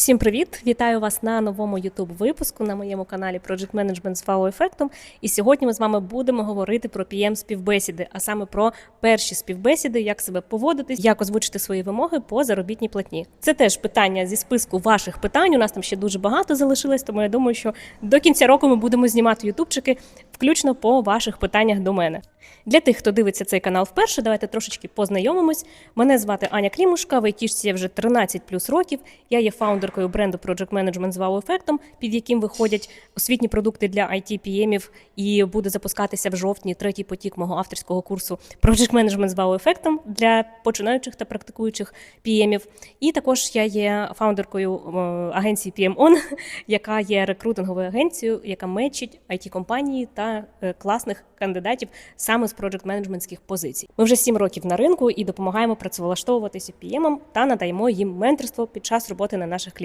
Всім привіт! Вітаю вас на новому youtube випуску на моєму каналі Project Management з Фау ефектом. І сьогодні ми з вами будемо говорити про PM співбесіди, а саме про перші співбесіди, як себе поводитись, як озвучити свої вимоги по заробітній платні. Це теж питання зі списку ваших питань. У нас там ще дуже багато залишилось, тому я думаю, що до кінця року ми будемо знімати ютубчики, включно по ваших питаннях до мене. Для тих, хто дивиться цей канал вперше, давайте трошечки познайомимось. Мене звати Аня Клімушка, в айтішці я вже 13 плюс років. Я є фаундеркою бренду Project Management з вау-ефектом, під яким виходять освітні продукти для it pm і буде запускатися в жовтні третій потік мого авторського курсу Project Management з вау-ефектом для починаючих та практикуючих PM-ів. І також я є фаундеркою е, агенції PM On, яка є рекрутинговою агенцією, яка мечить it компанії та е, класних кандидатів саме з project менеджментських позицій. Ми вже сім років на ринку і допомагаємо працевлаштовуватися PM та надаємо їм менторство під час роботи на наших.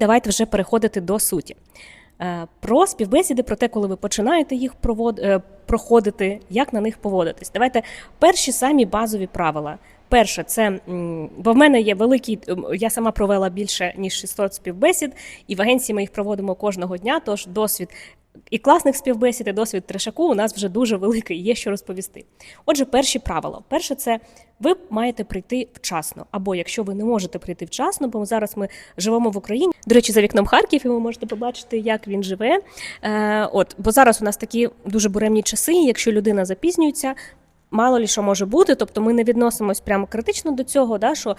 Давайте вже переходити до суті. Е, Про співбесіди, про те, коли ви починаєте їх е, проходити, як на них поводитись. Давайте перші самі базові правила. Перше, це бо в мене є великий. Я сама провела більше ніж 600 співбесід, і в агенції ми їх проводимо кожного дня. Тож досвід і класних співбесід, і досвід трешаку у нас вже дуже великий, є що розповісти. Отже, перші правила. Перше, це ви маєте прийти вчасно. Або якщо ви не можете прийти вчасно, бо зараз ми живемо в Україні. До речі, за вікном Харків, і ви можете побачити, як він живе. Е, от, бо зараз у нас такі дуже буремні часи. і Якщо людина запізнюється, мало лі що може бути. Тобто ми не відносимось прямо критично до цього, да, що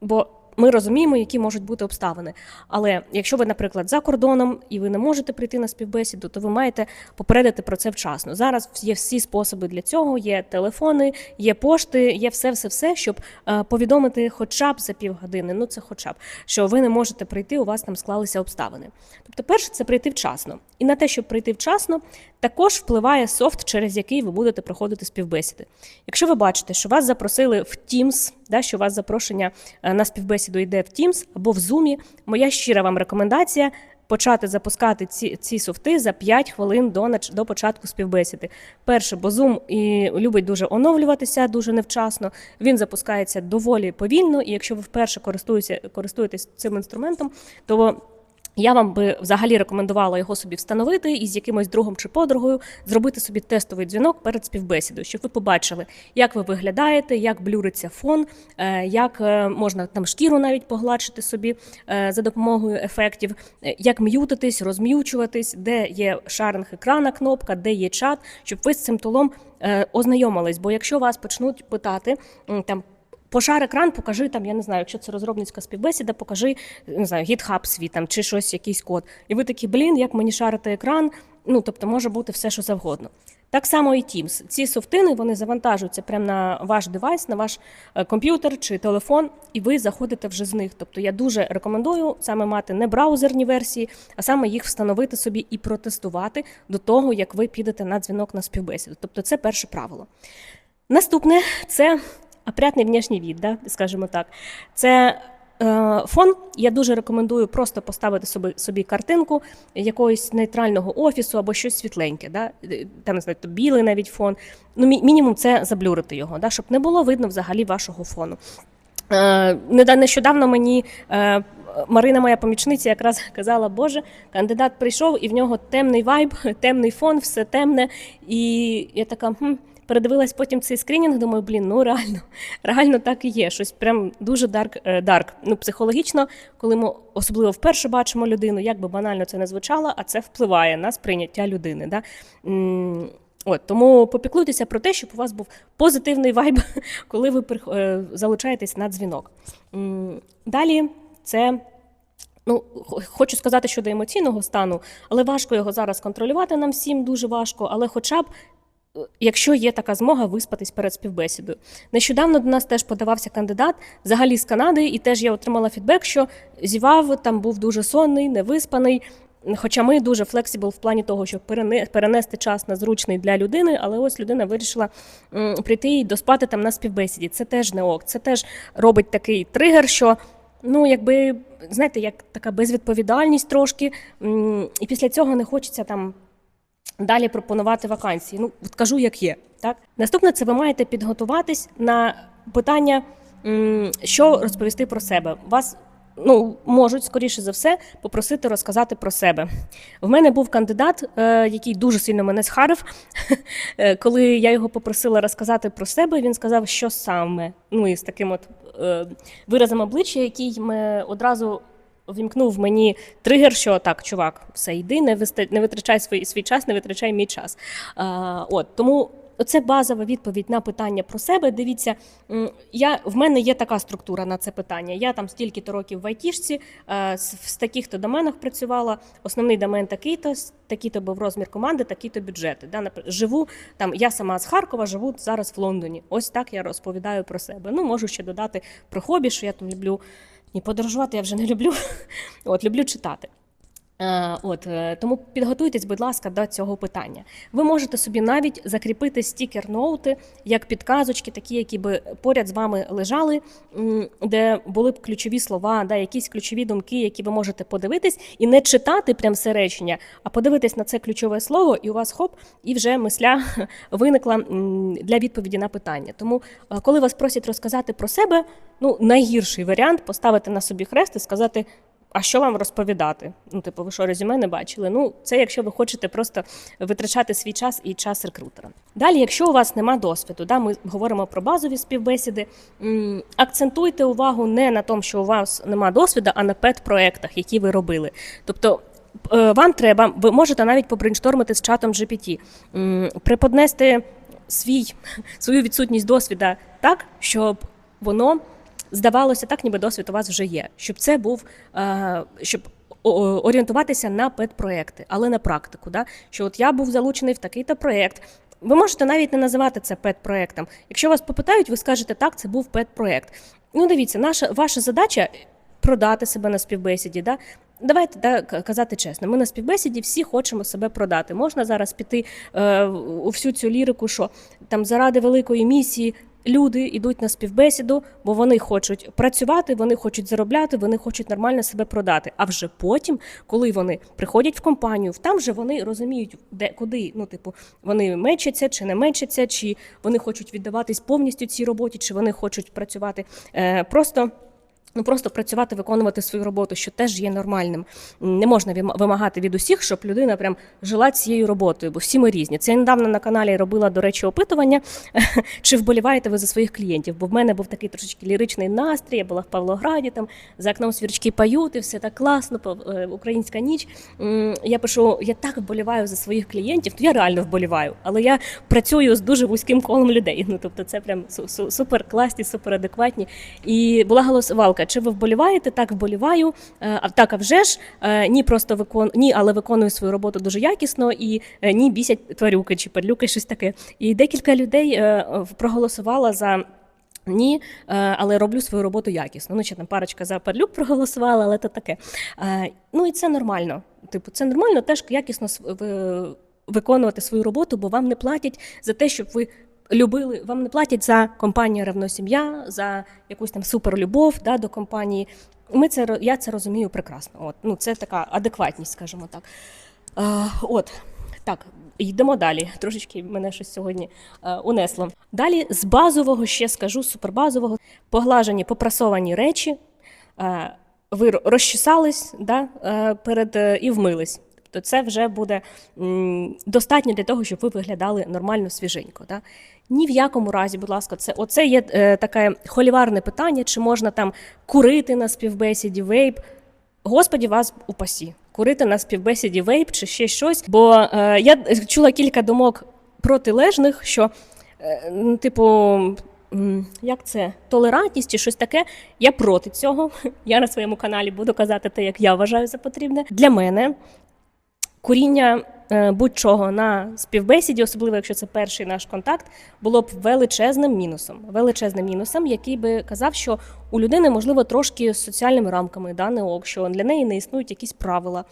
бо. Ми розуміємо, які можуть бути обставини. Але якщо ви, наприклад, за кордоном і ви не можете прийти на співбесіду, то ви маєте попередити про це вчасно. Зараз є всі способи для цього: є телефони, є пошти, є все, все, все, щоб е, повідомити хоча б за півгодини. Ну це хоча б що ви не можете прийти, у вас там склалися обставини. Тобто, перше, це прийти вчасно. І на те, щоб прийти вчасно, також впливає софт, через який ви будете проходити співбесіди. Якщо ви бачите, що вас запросили в Teams, да, що у вас запрошення е, на співбесіду йде в Teams або в Zoom, моя щира вам рекомендація. Почати запускати ці ці софти за 5 хвилин до до початку співбесіди. Перше, бо Zoom і любить дуже оновлюватися дуже невчасно. Він запускається доволі повільно, і якщо ви вперше користуєтеся користуєтесь цим інструментом, то я вам би взагалі рекомендувала його собі встановити і з якимось другом чи подругою зробити собі тестовий дзвінок перед співбесідою, щоб ви побачили, як ви виглядаєте, як блюриться фон, е, як е, можна там шкіру навіть погладшити собі е, за допомогою ефектів, як м'ютитись, розм'ючуватись, де є шаринг екрана кнопка, де є чат, щоб ви з цим тулом е, ознайомились. Бо якщо вас почнуть питати там. Пошар екран, покажи там, я не знаю, якщо це розробницька співбесіда, покажи не знаю, GitHub свій там чи щось, якийсь код. І ви такі, блін, як мені шарити екран? Ну тобто може бути все, що завгодно. Так само і Teams. Ці софтини вони завантажуються прямо на ваш девайс, на ваш е, комп'ютер чи телефон, і ви заходите вже з них. Тобто я дуже рекомендую саме мати не браузерні версії, а саме їх встановити собі і протестувати до того, як ви підете на дзвінок на співбесіду. Тобто, це перше правило. Наступне це опрятний внешній від, да, скажімо так. Це е, фон. Я дуже рекомендую просто поставити собі, собі картинку якогось нейтрального офісу або щось світленьке. Да? Там, не знаю, то білий навіть фон. Ну, мі- мінімум це заблюрити його, да? щоб не було видно взагалі вашого фону. Е, Нещодавно мені е, Марина, моя помічниця, якраз казала, Боже, кандидат прийшов, і в нього темний вайб, темний фон, все темне. І я така. Хм. Передивилась потім цей скринінг, думаю, блін, ну реально, реально так і є. Щось прям дуже дарк, е, дарк. Ну, психологічно, коли ми особливо вперше бачимо людину, як би банально це не звучало, а це впливає на сприйняття людини. Да? От тому попіклуйтеся про те, щоб у вас був позитивний вайб, коли ви е, залучаєтесь на дзвінок. Далі це. Ну, хочу сказати щодо емоційного стану, але важко його зараз контролювати нам всім дуже важко, але хоча б. Якщо є така змога виспатись перед співбесідою, нещодавно до нас теж подавався кандидат взагалі з Канади, і теж я отримала фідбек, що зівав там був дуже сонний, невиспаний. Хоча ми дуже флексібл в плані того, щоб перенести час на зручний для людини, але ось людина вирішила прийти і доспати там на співбесіді. Це теж не ок. Це теж робить такий тригер, що ну якби знаєте, як така безвідповідальність трошки, і після цього не хочеться там далі пропонувати вакансії. Ну, от кажу, як є. Так? Наступне це ви маєте підготуватись на питання, що розповісти про себе. Вас ну, можуть, скоріше за все, попросити розказати про себе. В мене був кандидат, е, який дуже сильно мене схарив. Е, Коли я його попросила розказати про себе, він сказав, що саме. Ну і з таким от е, виразом обличчя, який ми одразу. Вімкнув мені тригер, що так, чувак, все йди, не витрачай свій, свій час, не витрачай мій час. А, от тому це базова відповідь на питання про себе. Дивіться, я в мене є така структура на це питання. Я там стільки-то років в айтішці, е, в таких-то доменах працювала. Основний домен такий-то, такий-то був розмір команди, такі-то бюджети. Да, живу там. Я сама з Харкова, живу зараз в Лондоні. Ось так я розповідаю про себе. Ну можу ще додати про хобі, що я там люблю. Ні, подорожувати я вже не люблю. От люблю читати. Е, От е, тому підготуйтесь, будь ласка, до цього питання. Ви можете собі навіть закріпити стікер-ноути як підказочки, такі, які би поряд з вами лежали, де були б ключові слова, да, якісь ключові думки, які ви можете подивитись, і не читати прям все речення, а подивитись на це ключове слово, і у вас хоп, і вже мисля виникла для відповіді на питання. Тому, е, коли вас просять розказати про себе, ну найгірший варіант поставити на собі хрест і сказати. А що вам розповідати? Ну, типу, ви що резюме не бачили? Ну, це якщо ви хочете просто витрачати свій час і час рекрутера. Далі, якщо у вас нема досвіду, да, ми говоримо про базові співбесіди. Акцентуйте увагу не на тому, що у вас нема досвіду, а на пет-проектах, які ви робили. Тобто. е, Вам треба, ви можете навіть побрейнштормити з чатом GPT, м, преподнести свій, свою відсутність досвіда так, щоб воно здавалося так, ніби досвід у вас вже є. Щоб це був, е, щоб орієнтуватися на педпроекти, але на практику. Да? Що от я був залучений в такий-то проєкт. Ви можете навіть не називати це педпроектом. Якщо вас попитають, ви скажете, так, це був педпроект. Ну, дивіться, наша ваша задача продати себе на співбесіді. Да? Давайте да, казати чесно. Ми на співбесіді всі хочемо себе продати. Можна зараз піти е, у всю цю лірику, що там заради великої місії люди йдуть на співбесіду, бо вони хочуть працювати, вони хочуть заробляти, вони хочуть нормально себе продати. А вже потім, коли вони приходять в компанію, там вже вони розуміють, де куди, ну типу, вони мечаться чи не мечаться, чи вони хочуть віддаватись повністю цій роботі, чи вони хочуть працювати е, просто. Ну просто працювати, виконувати свою роботу, що теж є нормальним. Не можна вимагати від усіх, щоб людина прям жила цією роботою, бо всі ми різні. Це я недавно на каналі робила, до речі, опитування, чи вболіваєте ви за своїх клієнтів. Бо в мене був такий трошечки ліричний настрій. Я була в Павлограді, там за окном свірчки поють, і все так класно, е, українська ніч. Я пишу, я так вболіваю за своїх клієнтів, то я реально вболіваю, але я працюю з дуже вузьким колом людей. Ну тобто, це прям су- су- супер класні, супер адекватні. І була голосувалка: чи ви вболіваєте? Так, вболіваю. Е, так, а вже ж е, ні, просто викон... ні, але виконую свою роботу дуже якісно, і е, ні, бісять тварюки чи падлюки, щось таке. І декілька людей проголосувала за. Ні, але роблю свою роботу якісно. Ну, ще там парочка за падлюк проголосувала, але то таке. Ну і це нормально. Типу, це нормально теж якісно виконувати свою роботу, бо вам не платять за те, щоб ви любили. Вам не платять за компанію Ревно сім'я, за якусь там суперлюбов да, до компанії. Ми це я це розумію прекрасно. От ну це така адекватність, скажімо так. Е, от так. Йдемо далі. Трошечки мене щось сьогодні е, унесло. Далі з базового ще скажу, супербазового, поглажені, попрасовані речі. Е, ви ро- розчесались да, е, перед е, і вмились. Тобто це вже буде достатньо для того, щоб ви виглядали нормально свіженько. Да? Ні в якому разі, будь ласка, це оце є е, таке холіварне питання, чи можна там курити на співбесіді, вейп. Господі вас упасі, курити на співбесіді вейп чи ще щось. Бо е, я чула кілька думок протилежних, що, е, типу, як це, толерантність чи щось таке. Я проти цього. Я на своєму каналі буду казати те, як я вважаю за потрібне. Для мене куріння е, будь-чого на співбесіді, особливо якщо це перший наш контакт, було б величезним мінусом. Величезним мінусом, який би казав, що у людини можливо трошки з соціальними рамками да, не ок, що для неї не існують якісь правила.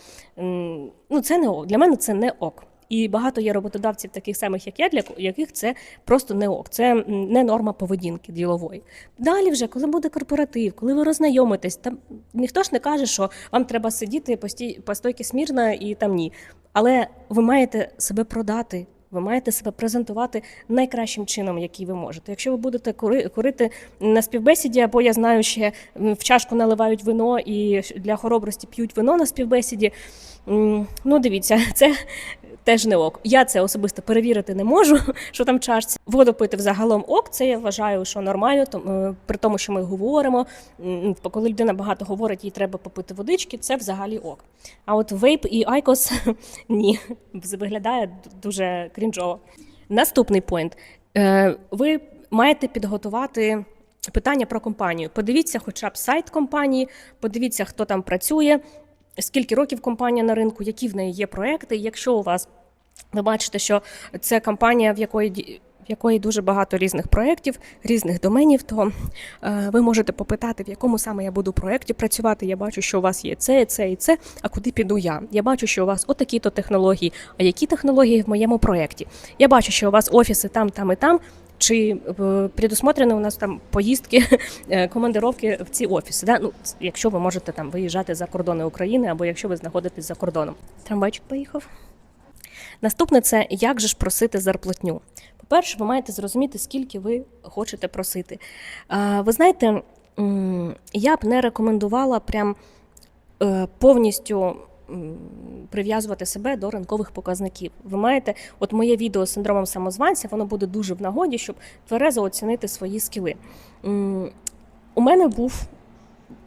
Ну це не ок. Для мене це не ок. І багато є роботодавців, таких самих, як я, для яких це просто не ок. Це не норма поведінки ділової. Далі, вже, коли буде корпоратив, коли ви роззнайомитесь, там ніхто ж не каже, що вам треба сидіти постій, по стойки смірно і там ні. Але ви маєте себе продати. Ви маєте себе презентувати найкращим чином, який ви можете. Якщо ви будете кури- курити на співбесіді, або я знаю, ще в чашку наливають вино і для хоробрості п'ють вино на співбесіді. Ну, дивіться, це теж не ок. Я це особисто перевірити не можу, що там в чашці. Воду пити взагалом ок, це я вважаю, що нормально, тому, е, при тому, що ми говоримо. Коли людина багато говорить, їй треба попити водички, це взагалі ок. А от вейп і айкос ні, виглядає дуже крінжово. Наступний поінт. Е, Ви маєте підготувати питання про компанію. Подивіться, хоча б сайт компанії, подивіться, хто там працює, скільки років компанія на ринку, які в неї є проекти. Якщо у вас ви бачите, що це компанія, в якої в якої дуже багато різних проєктів, різних доменів, то е, ви можете попитати, в якому саме я буду проєкті працювати. Я бачу, що у вас є це, це і це. А куди піду я? Я бачу, що у вас отакі-то технології. А які технології в моєму проєкті? Я бачу, що у вас офіси там, там і там. Чи е, предусмотрені у нас там поїздки, е, командировки в ці офіси? Да? Ну, якщо ви можете там виїжджати за кордони України, або якщо ви знаходитесь за кордоном. Трамвайчик поїхав. Наступне це як же ж просити зарплатню. По-перше, ви маєте зрозуміти, скільки ви хочете просити. Ви знаєте, я б не рекомендувала прям е, повністю прив'язувати себе до ринкових показників. Ви маєте, от моє відео з синдромом самозванця, воно буде дуже в нагоді, щоб тверезо оцінити свої скіли. У мене був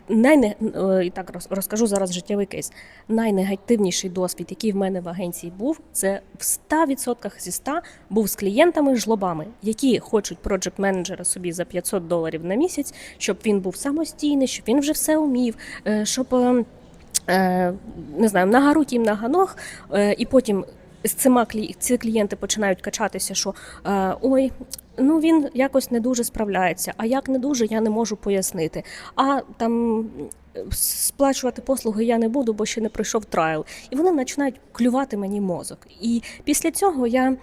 найне... е, і так розкажу зараз життєвий кейс. Найнегативніший досвід, який в мене в агенції був, це в 100% зі 100 був з клієнтами-жлобами, які хочуть проджект менеджера собі за 500 доларів на місяць, щоб він був самостійний, щоб він вже все умів, е, щоб е, е, не знаю, нагаруть їм на ганох, е, і потім з цими ці клієнти починають качатися, що е, ой. Ну, він якось не дуже справляється. А як не дуже, я не можу пояснити. А там е, сплачувати послуги я не буду, бо ще не пройшов трайл. І вони починають клювати мені мозок. І після цього я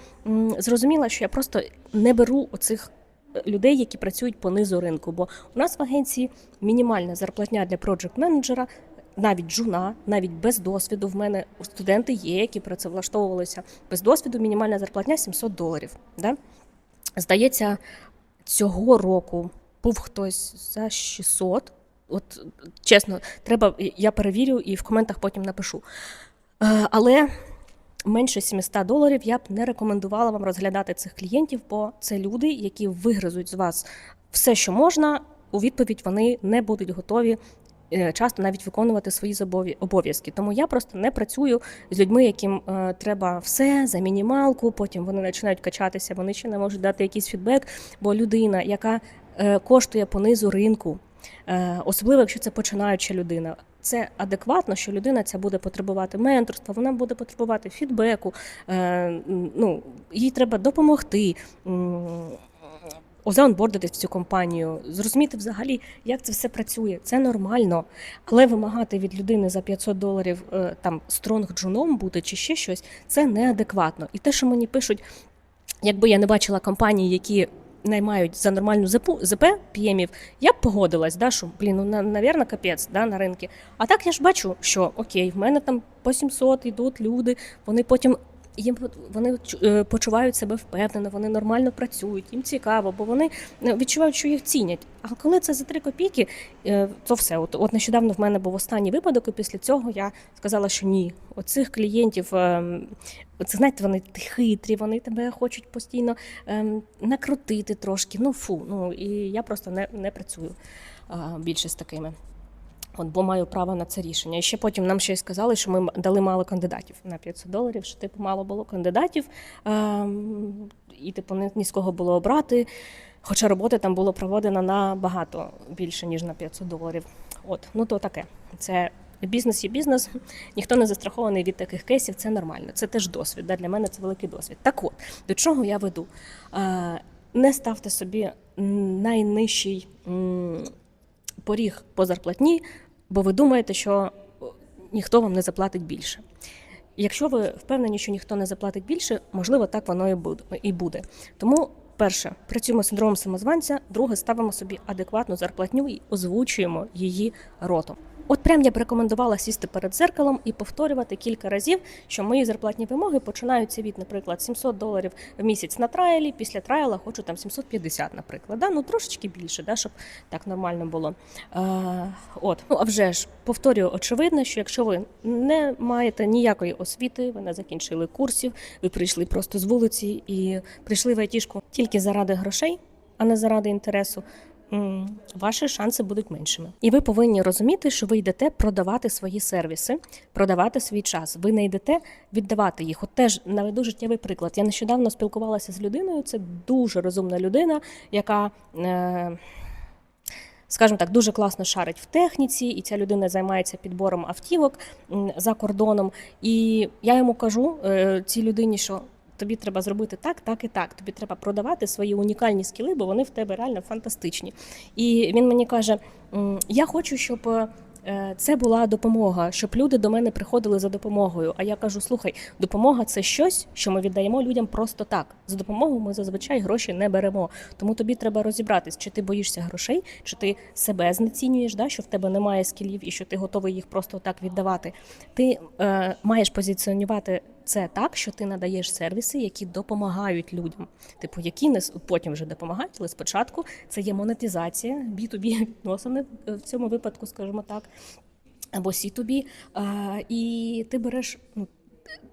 зрозуміла, що я просто не беру оцих е, людей, які працюють по низу ринку. Бо у нас в агенції мінімальна зарплатня для проджект менеджера. Навіть жуна, навіть без досвіду. В мене студенти є, які працевлаштовувалися без досвіду. Мінімальна зарплатня 700 доларів. Да? Здається, цього року був хтось за 600. От чесно, треба, я перевірю і в коментах потім напишу. Е, Але менше 700 доларів я б не рекомендувала вам розглядати цих клієнтів, бо це люди, які вигризуть з вас все, що можна. У відповідь вони не будуть готові часто навіть виконувати свої обов'язки. Тому я просто не працюю з людьми, яким е, треба все за мінімалку. Потім вони починають качатися, вони ще не можуть дати якийсь фідбек. Бо людина, яка е, коштує по низу ринку, е, особливо якщо це починаюча людина. Це адекватно, що людина ця буде потребувати менторства, вона буде потребувати фідбеку. Е, ну, їй треба допомогти. Озаонбордити в цю компанію, зрозуміти взагалі, як це все працює. Це нормально. Але вимагати від людини за 500 доларів е, там стронг джуном бути чи ще щось, це неадекватно. І те, що мені пишуть, якби я не бачила компанії, які наймають за нормальну ЗП, п'ємів, я б погодилась, да, що, блін, ну, на- навірно, капець да, на ринку. А так я ж бачу, що окей, в мене там по 700 йдуть люди, вони потім їм вони е, почувають себе впевнено, вони нормально працюють, їм цікаво, бо вони е, відчувають, що їх цінять. А коли це за 3 копійки, е, то все. От, от нещодавно в мене був останній випадок, і після цього я сказала, що ні, оцих клієнтів, ем, це знаєте, вони хитрі, вони тебе хочуть постійно ем, накрутити трошки. Ну фу, ну і я просто не, не працюю більше з такими. От, бо маю право на це рішення. І ще потім нам ще й сказали, що ми дали мало кандидатів на 500 доларів, що типу мало було кандидатів, ем, і типу ні, ні з кого було обрати. Хоча роботи там було проведено набагато більше, ніж на 500 доларів. От, ну то таке. Це бізнес є бізнес, ніхто не застрахований від таких кейсів, це нормально. Це теж досвід. Да? Для мене це великий досвід. Так от, до чого я веду? Е, не ставте собі найнижчий поріг по зарплатні, бо ви думаєте, що ніхто вам не заплатить більше. Якщо ви впевнені, що ніхто не заплатить більше, можливо, так воно і буде. І буде. Тому, перше, працюємо з синдромом самозванця, друге, ставимо собі адекватну зарплатню і озвучуємо її ротом. От прям я б рекомендувала сісти перед зеркалом і повторювати кілька разів, що мої зарплатні вимоги починаються від, наприклад, 700 доларів в місяць на траєлі. Після траєла хочу там 750, наприклад. Да? Ну трошечки більше, да? щоб так нормально було. Е, от, ну а вже ж повторюю, очевидно, що якщо ви не маєте ніякої освіти, ви не закінчили курсів, ви прийшли просто з вулиці і прийшли в айтішку тільки заради грошей, а не заради інтересу. Ваші шанси будуть меншими, і ви повинні розуміти, що ви йдете продавати свої сервіси, продавати свій час. Ви не йдете віддавати їх. От теж наведу життєвий приклад. Я нещодавно спілкувалася з людиною. Це дуже розумна людина, яка. Е- скажімо так, дуже класно шарить в техніці, і ця людина займається підбором автівок за кордоном. І я йому кажу е, цій людині, що тобі треба зробити так, так і так. Тобі треба продавати свої унікальні скіли, бо вони в тебе реально фантастичні. І він мені каже: я хочу, щоб. е, Це була допомога, щоб люди до мене приходили за допомогою. А я кажу: слухай, допомога це щось, що ми віддаємо людям просто так. За допомогу ми зазвичай гроші не беремо. Тому тобі треба розібратись, чи ти боїшся грошей, чи ти себе знецінюєш, да, що в тебе немає скілів і що ти готовий їх просто так віддавати. Ти е, маєш позиціонувати це так, що ти надаєш сервіси, які допомагають людям. Типу, які не потім вже допомагають, але спочатку це є монетизація, B2B відносини в цьому випадку, скажімо так, або C2B, і ти береш. ну,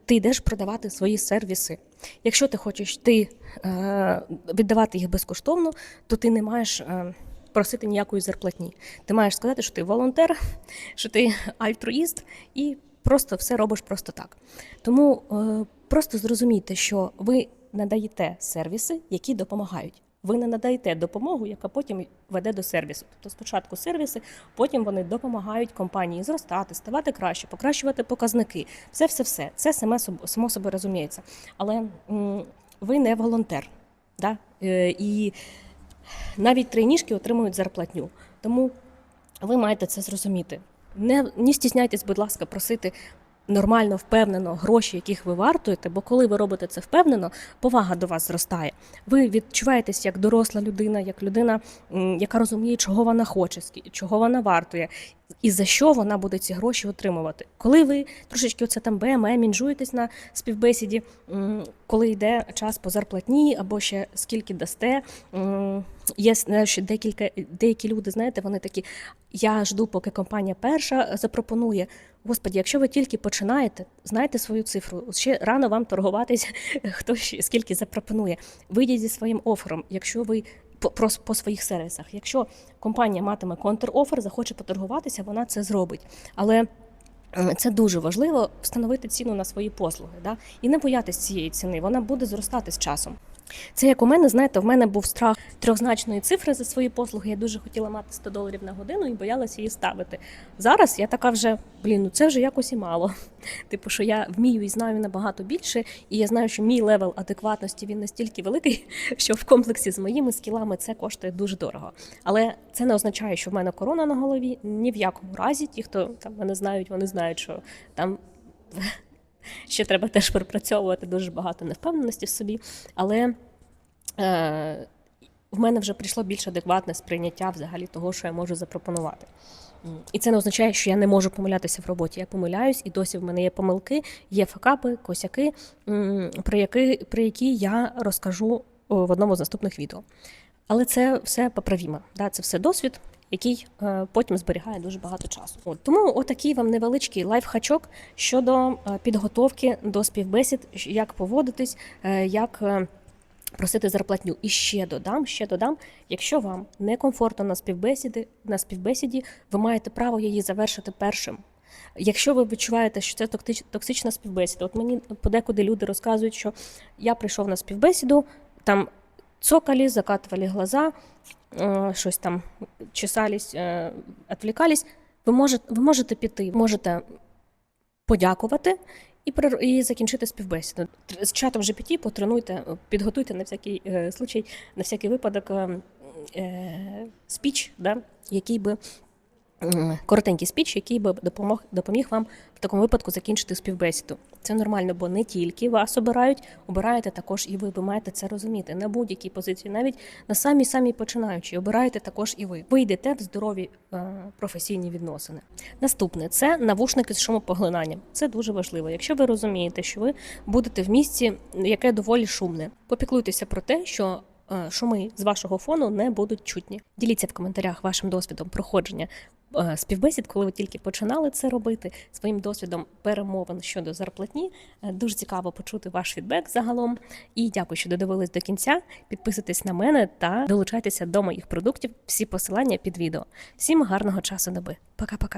ти йдеш продавати свої сервіси. Якщо ти хочеш ти е, віддавати їх безкоштовно, то ти не маєш е, просити ніякої зарплатні. Ти маєш сказати, що ти волонтер, що ти альтруїст і просто все робиш просто так. Тому е, просто зрозумійте, що ви надаєте сервіси, які допомагають. Ви не надаєте допомогу, яка потім веде до сервісу. Тобто спочатку сервіси, потім вони допомагають компанії зростати, ставати краще, покращувати показники. Все, все, все. Це саме само собі розуміється. Але м, ви не волонтер. Да? Е, і навіть трейніжки отримують зарплатню. Тому ви маєте це зрозуміти. Не, не стісняйтесь, будь ласка, просити нормально, впевнено гроші, яких ви вартуєте, бо коли ви робите це впевнено, повага до вас зростає. Ви відчуваєтесь як доросла людина, як людина, яка розуміє, чого вона хоче, чого вона вартує. І за що вона буде ці гроші отримувати? Коли ви трошечки оце там БМЕ, мінжуєтесь на співбесіді, коли йде час по зарплатні або ще скільки дасте. Є знаю, що декілька деякі люди, знаєте, вони такі. Я жду, поки компанія перша запропонує. Господі, якщо ви тільки починаєте, знайте свою цифру. Ще рано вам торгуватися, хто ще скільки запропонує. Вийдіть зі своїм офером, якщо ви по, по своїх сервісах. Якщо компанія матиме контр-офер, захоче поторгуватися, вона це зробить. Але е, це дуже важливо встановити ціну на свої послуги, да? і не боятися цієї ціни. Вона буде зростати з часом. Це як у мене, знаєте, в мене був страх трьохзначної цифри за свої послуги. Я дуже хотіла мати 100 доларів на годину і боялася її ставити. Зараз я така вже, блін, ну це вже якось і мало. Типу, що я вмію і знаю набагато більше, і я знаю, що мій левел адекватності він настільки великий, що в комплексі з моїми скілами це коштує дуже дорого. Але це не означає, що в мене корона на голові. Ні в якому разі. Ті, хто там мене знають, вони знають, що там. Ще треба теж пропрацьовувати дуже багато невпевненості в собі. Але е, в мене вже прийшло більш адекватне сприйняття взагалі того, що я можу запропонувати. І це не означає, що я не можу помилятися в роботі. Я помиляюсь, і досі в мене є помилки, є факапи, косяки, про які, про які я розкажу в одному з наступних відео. Але це все поправімо. Да? Це все досвід, який е, потім зберігає дуже багато часу. От тому отакий вам невеличкий лайфхачок щодо е, підготовки до співбесід, як поводитись, е, як. Просити зарплатню. І ще додам, ще додам, якщо вам некомфортно на співбесіди, на співбесіді, ви маєте право її завершити першим. Якщо ви відчуваєте, що це токсична співбесіда, от мені подекуди люди розказують, що я прийшов на співбесіду, там цокали, закатывали глаза, щось там чесались, відвлікались. Ви можете, ви можете піти, можете подякувати і, і закінчити співбесіду. З чатом GPT потренуйте, підготуйте на всякий е, случай, на всякий випадок е, е, спіч, да, який би коротенький спіч, який би допомог допоміг вам в такому випадку закінчити співбесіду. Це нормально, бо не тільки вас обирають, обираєте також і ви. Ви маєте це розуміти на будь-якій позиції, навіть на самі самі починаючі, обираєте також і ви. Ви йдете в здорові е, професійні відносини. Наступне це навушники з шумопоглинанням. Це дуже важливо. Якщо ви розумієте, що ви будете в місці, яке доволі шумне, попіклуйтеся про те, що шуми з вашого фону не будуть чутні. Діліться в коментарях вашим досвідом проходження е, співбесід, коли ви тільки починали це робити, своїм досвідом перемовин щодо зарплатні. Е, Дуже цікаво почути ваш фідбек загалом. І дякую, що додивились до кінця. Підписуйтесь на мене та долучайтеся до моїх продуктів. Всі посилання під відео. Всім гарного часу доби. Пока-пока.